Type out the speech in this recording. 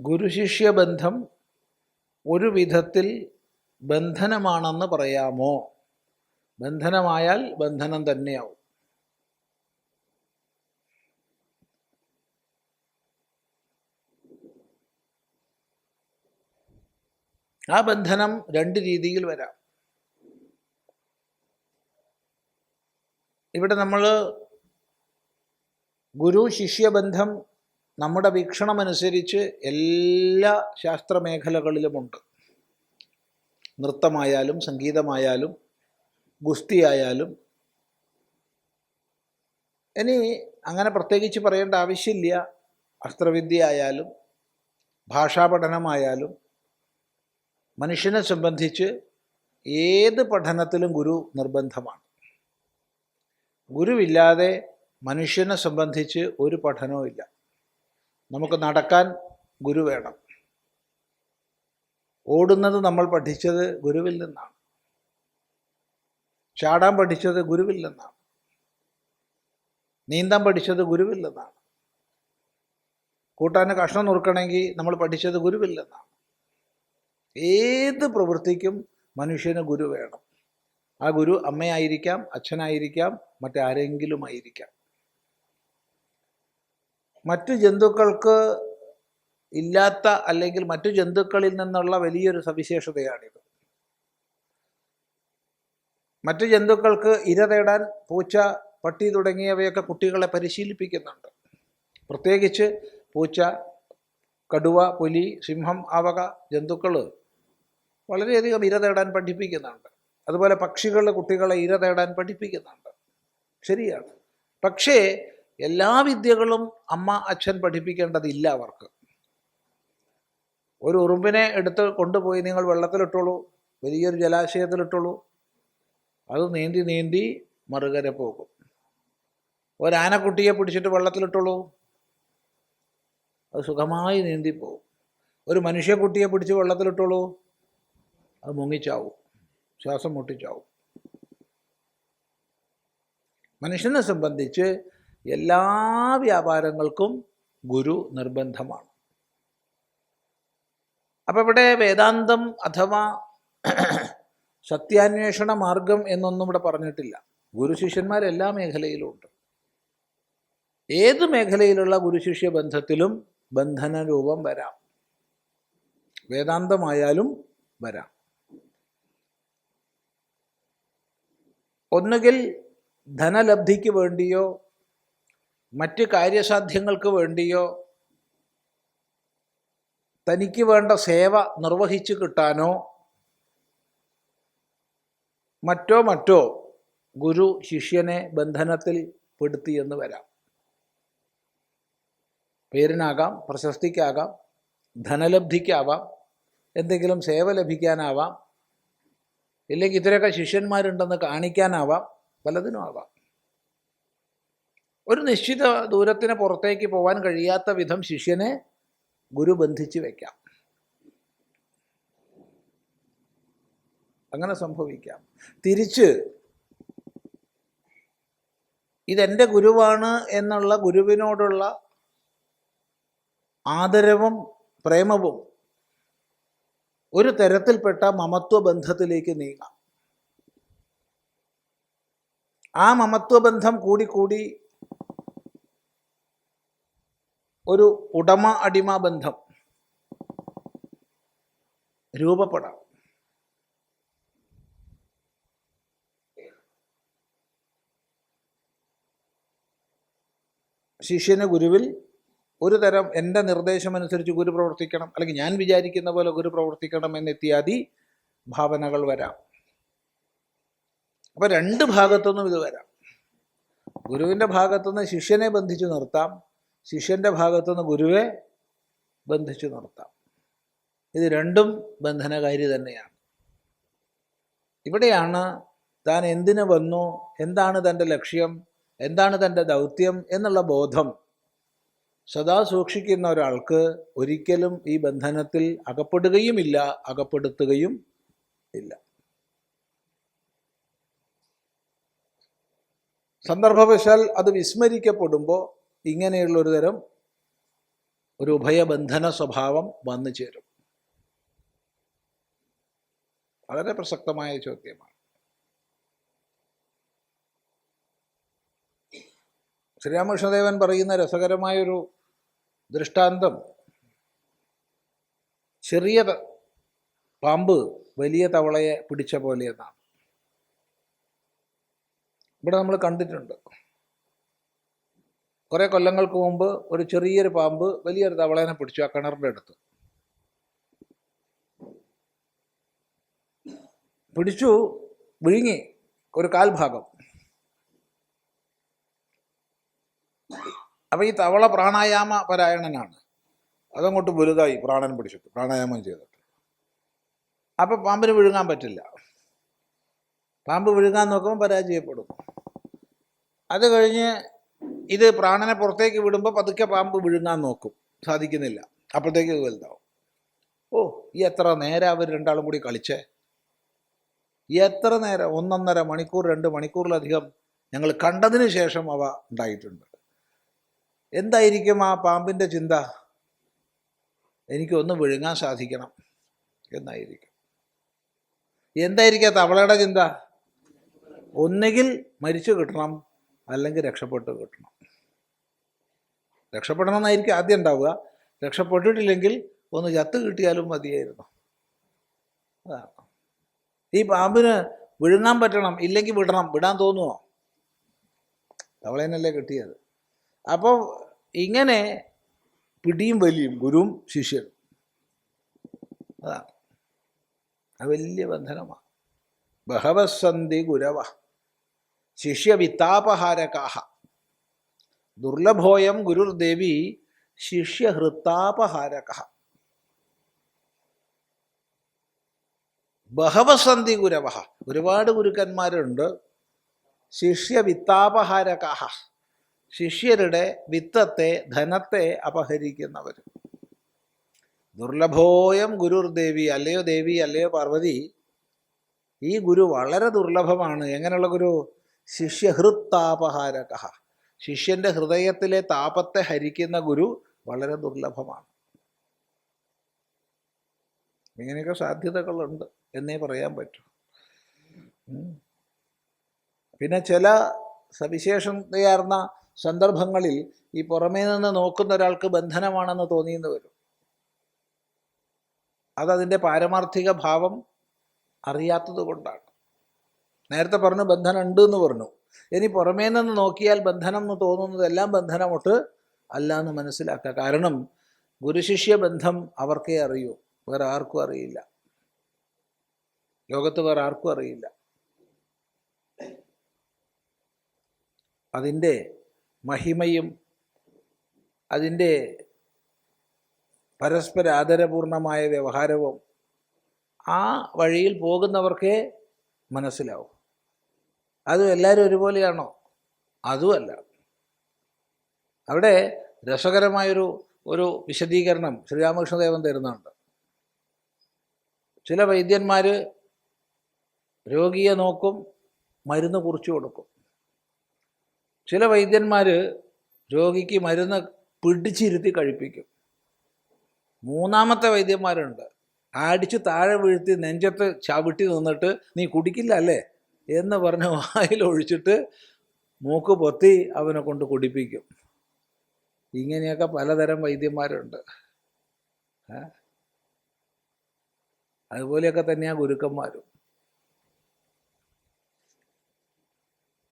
ഗുരുശിഷ്യബന്ധം ഒരു വിധത്തിൽ ബന്ധനമാണെന്ന് പറയാമോ? ബന്ധനമായാൽ ബന്ധനം തന്നെയാവും. ആ ബന്ധനം രണ്ട് രീതിയിൽ വരാം. ഇവിടെ നമ്മൾ ഗുരു ശിഷ്യബന്ധം നമ്മുടെ വീക്ഷണമനുസരിച്ച് എല്ലാ ശാസ്ത്രമേഖലകളിലുമുണ്ട്. നൃത്തമായാലും സംഗീതമായാലും ഗുസ്തിയായാലും. ഇനി അങ്ങനെ പ്രത്യേകിച്ച് പറയേണ്ട ആവശ്യമില്ല. അസ്ത്രവിദ്യ ആയാലും ഭാഷാപഠനമായാലും മനുഷ്യനെ സംബന്ധിച്ച് ഏത് പഠനത്തിലും ഗുരു നിർബന്ധമാണ്. ഗുരുവില്ലാതെ മനുഷ്യനെ സംബന്ധിച്ച് ഒരു പഠനവും ഇല്ല. നമുക്ക് നടക്കാൻ ഗുരു വേണം. ഓടുന്നത് നമ്മൾ പഠിച്ചത് ഗുരുവിൽ നിന്നാണ്. ചാടാൻ പഠിച്ചത് ഗുരുവിൽ നിന്നാണ്. നീന്താൻ പഠിച്ചത് ഗുരുവിൽ നിന്നാണ്. കൂട്ടാന് കഷ്ണം നുറുക്കണമെങ്കിൽ നമ്മൾ പഠിച്ചത് ഗുരുവിൽ നിന്നാണ്. ഏത് പ്രവൃത്തിക്കും മനുഷ്യന് ഗുരു വേണം. ആ ഗുരു അമ്മയായിരിക്കാം അച്ഛനായിരിക്കാം മറ്റാരെങ്കിലും ആയിരിക്കാം മറ്റു ജന്തുക്കൾക്ക് ഇല്ലാത്ത അല്ലെങ്കിൽ മറ്റു ജന്തുക്കളിൽ നിന്നുള്ള വലിയൊരു സവിശേഷതയാണിത്. മറ്റു ജന്തുക്കൾക്ക് ഇര തേടാൻ പൂച്ച പട്ടി തുടങ്ങിയവയൊക്കെ കുട്ടികളെ പരിശീലിപ്പിക്കുന്നുണ്ട്. പ്രത്യേകിച്ച് പൂച്ച കടുവ പുലി സിംഹം ആവക ജന്തുക്കൾ വളരെയധികം ഇര തേടാൻ പഠിപ്പിക്കുന്നുണ്ട്. അതുപോലെ പക്ഷികളുടെ കുട്ടികളെ ഇര തേടാൻ പഠിപ്പിക്കുന്നുണ്ട്. ശരിയാണ്. പക്ഷേ എല്ലാ വിദ്യകളും അമ്മ അച്ഛൻ പഠിപ്പിക്കേണ്ടതില്ല അവർക്ക്. ഒരു ഉറുമ്പിനെ എടുത്ത് കൊണ്ടുപോയി നിങ്ങൾ വെള്ളത്തിലിട്ടോളൂ വലിയൊരു ജലാശയത്തിലിട്ടോളൂ അത് നീന്തി നീന്തി മറുകര പോകും. ഒരാനക്കുട്ടിയെ പിടിച്ചിട്ട് വെള്ളത്തിലിട്ടോളൂ അത് സുഖമായി നീന്തി പോകും. ഒരു മനുഷ്യക്കുട്ടിയെ പിടിച്ച് വെള്ളത്തിലിട്ടോളൂ അത് മുങ്ങിച്ചാവും. ശ്വാസം മുട്ടിച്ചാവും. മനുഷ്യനെ സംബന്ധിച്ച് എല്ലാ വ്യാപാരങ്ങൾക്കും ഗുരു നിർബന്ധമാണ്. അപ്പം ഇവിടെ വേദാന്തം അഥവാ സത്യാന്വേഷണ മാർഗം എന്നൊന്നും ഇവിടെ പറഞ്ഞിട്ടില്ല. ഗുരു ശിഷ്യന്മാർ എല്ലാ മേഖലയിലും ഉണ്ട്. ഏത് മേഖലയിലുള്ള ഗുരുശിഷ്യ ബന്ധത്തിലും ബന്ധന രൂപം വരാം. വേദാന്തമായാലും വരാം. ഒന്നുകിൽ ധനലബ്ധിക്ക് വേണ്ടിയോ മറ്റ് കാര്യസാധ്യങ്ങൾക്ക് വേണ്ടിയോ തനിക്ക് വേണ്ട സേവ നിർവഹിച്ചു കിട്ടാനോ മറ്റോ മറ്റോ ഗുരു ശിഷ്യനെ ബന്ധനത്തിൽ പെടുത്തിയെന്ന് വരാം. പേരിനാകാം പ്രശസ്തിക്കാകാം ധനലബ്ധിക്കാവാം എന്തെങ്കിലും സേവ ലഭിക്കാനാവാം ഇല്ലെങ്കിൽ ഇത്രയൊക്കെ ശിഷ്യന്മാരുണ്ടെന്ന് കാണിക്കാനാവാം പലതിനും ആവാം. ഒരു നിശ്ചിത ദൂരത്തിന് പുറത്തേക്ക് പോകാൻ കഴിയാത്ത വിധം ശിഷ്യനെ ഗുരു ബന്ധിച്ച് വയ്ക്കാം അങ്ങനെ സംഭവിക്കാം. തിരിച്ച് ഇതെന്റെ ഗുരുവാണ് എന്നുള്ള ഗുരുവിനോടുള്ള ആദരവും പ്രേമവും ഒരു തരത്തിൽപ്പെട്ട മമത്വ ബന്ധത്തിലേക്ക് നീങ്ങാം. ആ മമത്വ ബന്ധം കൂടിക്കൂടി ഒരു ഉടമ അടിമ ബന്ധം രൂപപ്പെടാം. ശിഷ്യന് ഗുരുവിൽ ഒരു തരം എന്റെ നിർദ്ദേശമനുസരിച്ച് ഗുരു പ്രവർത്തിക്കണം അല്ലെങ്കിൽ ഞാൻ വിചാരിക്കുന്ന പോലെ ഗുരു പ്രവർത്തിക്കണം എന്നിത്യാദി ഭാവനകൾ വരാം. അപ്പം രണ്ട് ഭാഗത്തുനിന്നും ഇത് വരാം. ഗുരുവിന്റെ ഭാഗത്തുനിന്ന് ശിഷ്യനെ ബന്ധിച്ചു നിർത്താം ശിഷ്യന്റെ ഭാഗത്തുനിന്ന് ഗുരുവെ ബന്ധിച്ചു നിർത്താം. ഇത് രണ്ടും ബന്ധനകാരി തന്നെയാണ്. ഇവിടെയാണ് താൻ എന്തിനു വന്നു എന്താണ് തന്റെ ലക്ഷ്യം എന്താണ് തന്റെ ദൗത്യം എന്നുള്ള ബോധം സദാ സൂക്ഷിക്കുന്ന ഒരാൾക്ക് ഒരിക്കലും ഈ ബന്ധനത്തിൽ അകപ്പെടുകയുമില്ല അകപ്പെടുത്തുകയും ഇല്ല. സന്ദർഭവശാൽ അത് വിസ്മരിക്കപ്പെടുമ്പോൾ ഇങ്ങനെയുള്ളൊരു തരം ഒരു ഉഭയബന്ധന സ്വഭാവം വന്നു ചേരും. വളരെ പ്രസക്തമായ ചോദ്യമാണ്. ശ്രീരാമകൃഷ്ണദേവൻ പറയുന്ന രസകരമായൊരു ദൃഷ്ടാന്തം. ചെറിയ പാമ്പ് വലിയ തവളയെ പിടിച്ച പോലെ എന്നാണ്. ഇവിടെ നമ്മൾ കണ്ടിട്ടുണ്ട്. കുറേ കൊല്ലങ്ങൾക്ക് മുമ്പ് ഒരു ചെറിയൊരു പാമ്പ് വലിയൊരു തവളേനെ പിടിച്ചു ആ കിണറിന്റെ അടുത്ത്. പിടിച്ചു വിഴുങ്ങി ഒരു കാൽഭാഗം. അപ്പം ഈ തവള പ്രാണായാമ പരായണനാണ്. അതങ്ങോട്ട് വലുതായി പ്രാണൻ പിടിച്ചിട്ട് പ്രാണായാമം ചെയ്തിട്ട്. അപ്പം പാമ്പിന് വിഴുങ്ങാൻ പറ്റില്ല. പാമ്പ് വിഴുങ്ങാൻ നോക്കുമ്പോൾ പരാജയപ്പെടും. അത് കഴിഞ്ഞ് ഇത് പ്രാണനെ പുറത്തേക്ക് വിടുമ്പോൾ പതുക്കെ പാമ്പ് വിഴുങ്ങാൻ നോക്കും. സാധിക്കുന്നില്ല. അപ്പോഴത്തേക്ക് വലുതാവും. ഓ ഈ എത്ര നേരം അവർ രണ്ടാളും കൂടി കളിച്ചേ? എത്ര നേരം? ഒന്നൊന്നര മണിക്കൂർ രണ്ട് മണിക്കൂറിലധികം ഞങ്ങൾ കണ്ടതിന് ശേഷം അവ ഉണ്ടായിട്ടുണ്ട്. എന്തായിരിക്കും ആ പാമ്പിന്റെ ചിന്ത? എനിക്കൊന്ന് വിഴുങ്ങാൻ സാധിക്കണം എന്നായിരിക്കും. എന്തായിരിക്കും തവളയുടെ ചിന്ത? ഒന്നുകിൽ മരിച്ചു കിട്ടണം അല്ലെങ്കിൽ രക്ഷപ്പെട്ട് കിട്ടണം. രക്ഷപ്പെടണം എന്നായിരിക്കും ആദ്യം ഉണ്ടാവുക. രക്ഷപ്പെട്ടിട്ടില്ലെങ്കിൽ ഒന്ന് ചത്ത് കിട്ടിയാലും മതിയായിരുന്നു. ഈ പാമ്പിന് വിഴുങ്ങാൻ പറ്റണം ഇല്ലെങ്കിൽ വിടണം. വിടാൻ തോന്നുമോ തവളേനല്ലേ കിട്ടിയത്. അപ്പോൾ ഇങ്ങനെ പിടിയും വലിയും ഗുരുവും ശിഷ്യനും. അതാണ് അത് വലിയ ബന്ധനമാണ് ബഹവസന്ധി ഗുരവ. ശിഷ്യവിത്താപഹാരകാഹ. ദുർലഭോയം ഗുരുർദേവി ശിഷ്യഹൃത്താപഹാരക ബഹവസന്ധി ഗുരവ. ഒരുപാട് ഗുരുക്കന്മാരുണ്ട്. ശിഷ്യവിത്താപഹാരകാഹ. ശിഷ്യരുടെ വിത്തത്തെ ധനത്തെ അപഹരിക്കുന്നവർ. ദുർലഭോയം ഗുരുർദേവി അല്ലയോ ദേവി അല്ലയോ പാർവതി ഈ ഗുരു വളരെ ദുർലഭമാണ്. എങ്ങനെയുള്ള ഗുരു? ശിഷ്യഹൃത്താപഹാരക. ശിഷ്യന്റെ ഹൃദയത്തിലെ താപത്തെ ഹരിക്കുന്ന ഗുരു വളരെ ദുർലഭമാണ്. ഇങ്ങനെയൊക്കെ സാധ്യതകളുണ്ട് എന്നേ പറയാൻ പറ്റൂ. പിന്നെ ചില സവിശേഷതയാർന്ന സന്ദർഭങ്ങളിൽ ഈ പുറമേ നിന്ന് നോക്കുന്ന ഒരാൾക്ക് ബന്ധനമാണെന്ന് തോന്നിയെന്ന് വരും. അതതിന്റെ പാരമാർത്ഥിക ഭാവം അറിയാത്തത് കൊണ്ടാണ്. നേരത്തെ പറഞ്ഞു ബന്ധനം ഉണ്ട് എന്ന് പറഞ്ഞു. ഇനി പുറമേ നിന്ന് നോക്കിയാൽ ബന്ധനം എന്ന് തോന്നുന്നതെല്ലാം ബന്ധനമൊട്ട് അല്ല എന്ന് മനസ്സിലാക്കുക. കാരണം ഗുരുശിഷ്യ ബന്ധം അവർക്കേ അറിയൂ. വേറെ ആർക്കും അറിയില്ല. ലോകത്ത് വേറെ ആർക്കും അറിയില്ല. അതിന്റെ മഹിമയും അതിന്റെ പരസ്പര ആദരപൂർണമായ വ്യവഹാരവും ആ വഴിയിൽ പോകുന്നവർക്കേ മനസ്സിലാവും. അതും എല്ലാവരും ഒരുപോലെയാണോ? അതുമല്ല. അവിടെ രസകരമായൊരു ഒരു വിശദീകരണം ശ്രീരാമകൃഷ്ണദേവൻ തരുന്നുണ്ട്. ചില വൈദ്യന്മാർ രോഗിയെ നോക്കും മരുന്ന് കുറിച്ചു കൊടുക്കും. ചില വൈദ്യന്മാർ രോഗിക്ക് മരുന്ന് പിടിച്ചിരുത്തി കഴിപ്പിക്കും. മൂന്നാമത്തെ വൈദ്യന്മാരുണ്ട്. അടിച്ച് താഴെ വീഴ്ത്തി നെഞ്ചത്ത് ചവിട്ടി നിന്നിട്ട് നീ കുടിക്കില്ല അല്ലേ? എന്ന് പറഞ്ഞ് വായിൽ ഒഴിച്ചിട്ട് മൂക്ക് പൊത്തി അവനെ കൊണ്ട് കുടിപ്പിക്കും. ഇങ്ങനെയൊക്കെ പലതരം വൈദ്യന്മാരുണ്ട്? അതുപോലെയൊക്കെ തന്നെയാണ് ഗുരുക്കന്മാരും.